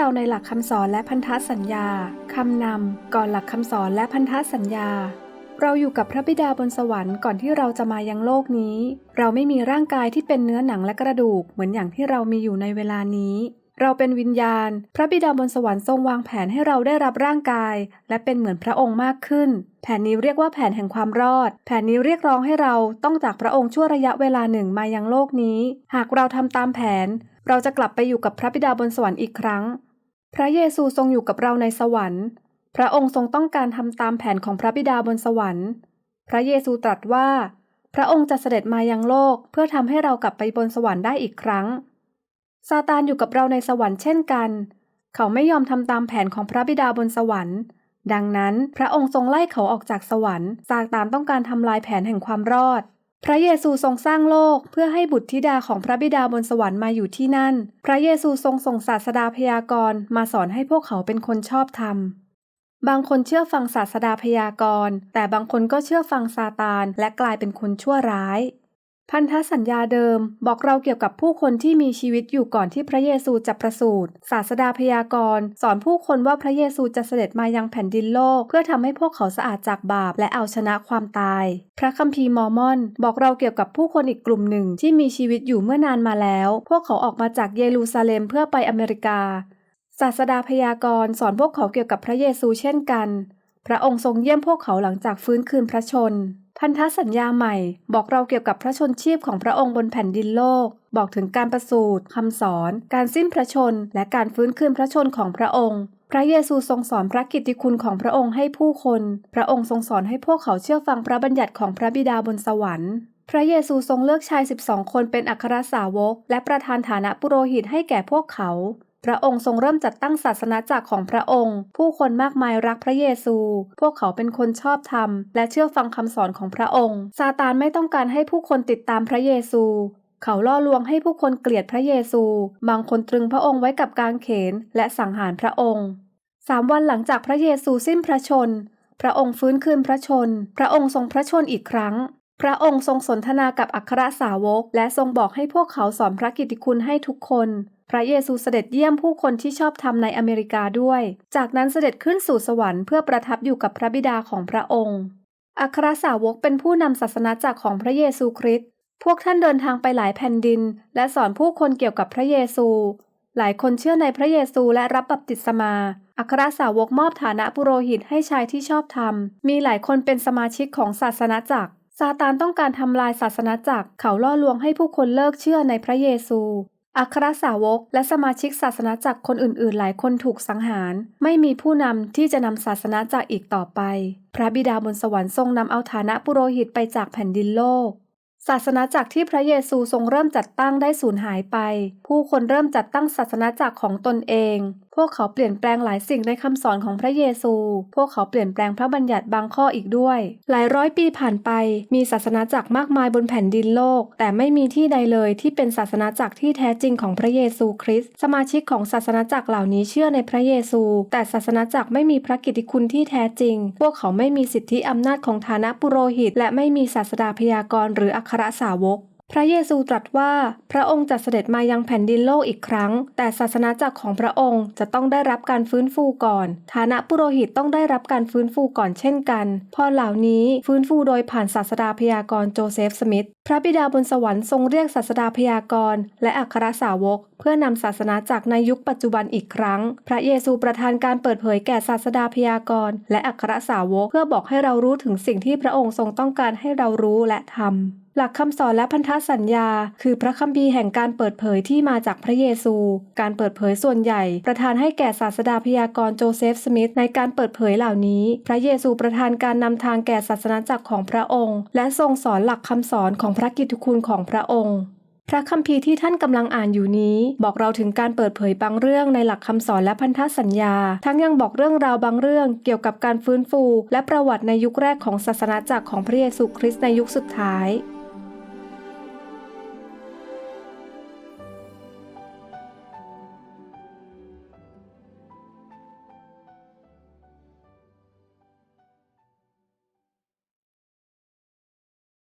ราวในหลักคำสอนและพันธสัญญาคำนำก่อนหลักคำสอนและพันธสัญญา เราอยู่กับพระบิดาบนสวรรค์ก่อนที่เราจะมายังโลกนี้ เราไม่มีร่างกายที่เป็นเนื้อหนังและกระดูกเหมือนอย่างที่เรามีอยู่ในเวลานี้ เราเป็นวิญญาณ พระบิดาบนสวรรค์ทรงวางแผนให้เราได้รับร่างกาย และเป็นเหมือนพระองค์มากขึ้น แผนนี้เรียกว่าแผนแห่งความรอด แผนนี้เรียกร้องให้เราต้องจากพระองค์ชั่วระยะเวลาหนึ่งมายังโลกนี้ หากเราทำตามแผนเราจะกลับไปอยู่กับพระบิดาบนสวรรค์อีกครั้ง พระเยซูทรงอยู่กับเราในสวรรค์ พระองค์ทรงต้องการทำตามแผนของพระบิดาบนสวรรค์ พระเยซูตรัสว่า พระองค์จะเสด็จมายังโลกเพื่อทำให้เรากลับไปบนสวรรค์ได้อีกครั้ง ซาตานอยู่กับเราในสวรรค์เช่นกัน เขาไม่ยอมทำตามแผนของพระบิดาบนสวรรค์ ดังนั้นพระองค์ทรงไล่เขาออกจากสวรรค์ซาตานต้องการทำลายแผนแห่งความรอด พระเยซูทรงสร้างโลกเพื่อให้บุตรธิดาของพระบิดาบนสวรรค์มาอยู่ที่นั่น พระเยซูทรงส่งศาสดาพยากรณ์มาสอนให้พวกเขาเป็นคนชอบธรรม บางคนเชื่อฟังศาสดาพยากรณ์ แต่บางคนก็เชื่อฟังซาตานและกลายเป็นคนชั่วร้าย พันธสัญญาเดิมบอกเราเกี่ยวกับผู้คนที่มีชีวิตอยู่ก่อนที่พระเยซูจะประสูติศาสดาพยากรณ์ สอนผู้คนว่าพระเยซูจะเสด็จมายังแผ่นดินโลก เพื่อทำให้พวกเขาสะอาดจากบาปและเอาชนะความตาย พระคัมภีร์มอร์มอน บอกเราเกี่ยวกับผู้คนอีกกลุ่มหนึ่งที่มีชีวิตอยู่เมื่อนานมาแล้ว พวกเขาออกมาจากเยรูซาเล็มเพื่อไปอเมริกา ศาสดาพยากรณ์สอนพวกเขาเกี่ยวกับพระเยซูเช่นกัน พระองค์ทรงเยี่ยมพวกเขาหลังจากฟื้นคืนพระชน พันธสัญญาใหม่บอกเราเกี่ยวกับพระชนชีพของพระองค์บนแผ่นดินโลก บอกถึงการประสูติคำสอน การสิ้นพระชน และการฟื้นคืนพระชนของพระองค์ พระเยซูทรงสอนพระกิตติคุณของพระองค์ให้ผู้คน พระองค์ทรงสอนให้พวกเขาเชื่อฟังพระบัญญัติของพระบิดาบนสวรรค์พระเยซูทรงเลือกชาย 12 คนเป็นอัครสาวก และประธานฐานะปุโรหิตให้แก่พวกเขา พระองค์ทรงเริ่มจัดตั้งศาสนาจักรของพระองค์ ผู้คนมากมายรักพระเยซู พวกเขาเป็นคนชอบธรรม และเชื่อฟังคำสอนของพระองค์ ซาตานไม่ต้องการให้ผู้คนติดตามพระเยซู เขาล่อลวงให้ผู้คนเกลียดพระเยซู บางคนตรึงพระองค์ไว้กับกางเขน และสังหารพระองค์สามวันหลังจากพระเยซูสิ้นพระชน พระองค์ฟื้นคืนพระชน พระองค์ทรงพระชนอีกครั้งพระองค์ทรงสนทนากับอัครสาวก และทรงบอกให้พวกเขาสอนพระกิตติคุณให้ทุกคน พระเยซูเสด็จเยี่ยมผู้คนที่ชอบธรรมในอเมริกาด้วย จากนั้นเสด็จขึ้นสู่สวรรค์เพื่อประทับอยู่กับพระบิดาของพระองค์ อัครสาวกเป็นผู้นำศาสนาจักรของพระเยซูคริสต์ พวกท่านเดินทางไปหลายแผ่นดิน และสอนผู้คนเกี่ยวกับพระเยซู หลายคนเชื่อในพระเยซูและรับบัพติศมา อัครสาวกมอบฐานะปุโรหิตให้ชายที่ชอบธรรม มีหลายคนเป็นสมาชิกของศาสนาจักรซาตานต้องการทำลายศาสนาจักร เขาล่อลวงให้ผู้คนเลิกเชื่อในพระเยซู อัครสาวกและสมาชิกศาสนาจักรคนอื่น ๆ หลายคนถูกสังหาร ไม่มีผู้นำที่จะนำศาสนาจักรอีกต่อไป พระบิดาบนสวรรค์ทรงนำเอาฐานะปุโรหิตไปจากแผ่นดินโลก ศาสนาจักรที่พระเยซูทรงเริ่มจัดตั้งได้สูญหายไป ผู้คนเริ่มจัดตั้งศาสนาจักรของตนเอง วกเขาเปลี่ยนแปลงหลายสิ่งในคำสอนของพระเยซู พวกเขาเปลี่ยนแปลงพระบัญญัติบางข้ออีกด้วย หลายร้อยปีผ่านไป มีศาสนาจักรมากมายบนแผ่นดินโลก แต่ไม่มีที่ใดเลยที่เป็นศาสนาจักรที่แท้จริงของพระเยซูคริสต์ สมาชิกของศาสนาจักรเหล่านี้เชื่อในพระเยซู แต่ศาสนาจักรไม่มีพระกิตติคุณที่แท้จริง พวกเขาไม่มีสิทธิอำนาจของฐานะปุโรหิต และไม่มีศาสดาพยากรณ์หรืออัครสาวก พระเยซูตรัสว่าพระองค์จะเสด็จมายังแผ่นดินโลกอีกครั้ง แต่ศาสนาจักรของพระองค์จะต้องได้รับการฟื้นฟูก่อน ฐานะปุโรหิตต้องได้รับการฟื้นฟูก่อนเช่นกันพรเหล่านี้ฟื้นฟูโดยผ่านศาสดาพยากรณ์โจเซฟสมิธพระบิดาบนสวรรค์ทรงเรียกศาสดาพยากรณ์และอัครสาวก เพื่อนำศาสนาจักรในยุคปัจจุบันอีกครั้ง พระเยซูประทานการเปิดเผยแก่ศาสดาพยากรณ์และอัครสาวก เพื่อบอกให้เรารู้ถึงสิ่งที่พระองค์ทรงต้องการให้เรารู้และทำ หลักคำสอนและพันธสัญญา คือพระคัมภีร์แห่งการเปิดเผยที่มาจากพระเยซู การเปิดเผยส่วนใหญ่ ประทานให้แก่ศาสดาพยากรณ์โจเซฟสมิธในการเปิดเผยเหล่านี้ พระเยซูประทานการนำทางแก่ศาสนาจักรของพระองค์ และทรงสอนหลักคำสอนของพระกิตติคุณของพระองค์พระคัมภีร์ที่ท่านกำลังอ่านอยู่นี้ บอกเราถึงการเปิดเผยบางเรื่องในหลักคำสอนและพันธสัญญา ทั้งยังบอกเรื่องราวบางเรื่องเกี่ยวกับการฟื้นฟู และประวัติในยุคแรกของศาสนาจักรของพระเยซูคริสต์ในยุคสุดท้าย